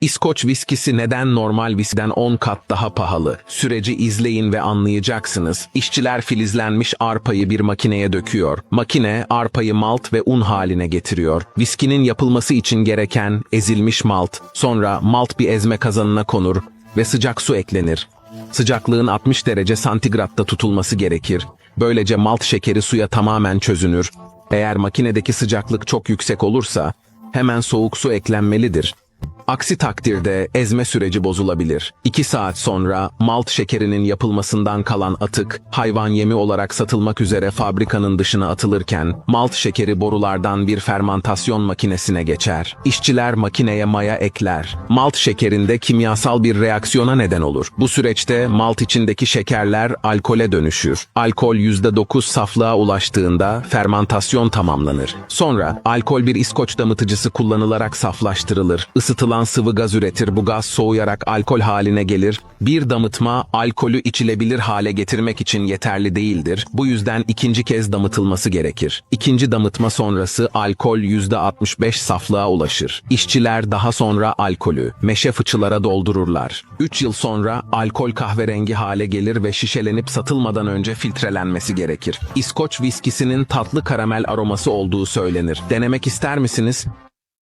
İskoç viskisi neden normal viskiden 10 kat daha pahalı? Süreci izleyin ve anlayacaksınız. İşçiler filizlenmiş arpayı bir makineye döküyor. Makine arpayı malt ve un haline getiriyor. Viskinin yapılması için gereken ezilmiş malt, sonra malt bir ezme kazanına konur ve sıcak su eklenir. Sıcaklığın 60 derece santigratta tutulması gerekir. Böylece malt şekeri suya tamamen çözünür. Eğer makinedeki sıcaklık çok yüksek olursa hemen soğuk su eklenmelidir. Aksi takdirde ezme süreci bozulabilir. 2 saat sonra malt şekerinin yapılmasından kalan atık hayvan yemi olarak satılmak üzere fabrikanın dışına atılırken malt şekeri borulardan bir fermantasyon makinesine geçer. İşçiler makineye maya ekler. Malt şekerinde kimyasal bir reaksiyona neden olur. Bu süreçte malt içindeki şekerler alkole dönüşür. Alkol %9 saflığa ulaştığında fermantasyon tamamlanır. Sonra alkol bir İskoç damıtıcısı kullanılarak saflaştırılır. Isıtılan sıvı gaz üretir. Bu gaz soğuyarak alkol haline gelir. Bir damıtma alkolü içilebilir hale getirmek için yeterli değildir. Bu yüzden ikinci kez damıtılması gerekir. İkinci damıtma sonrası alkol %65 saflığa ulaşır. İşçiler daha sonra alkolü meşe fıçılara doldururlar. 3 yıl sonra alkol kahverengi hale gelir ve şişelenip satılmadan önce filtrelenmesi gerekir. İskoç viskisinin tatlı karamel aroması olduğu söylenir. Denemek ister misiniz?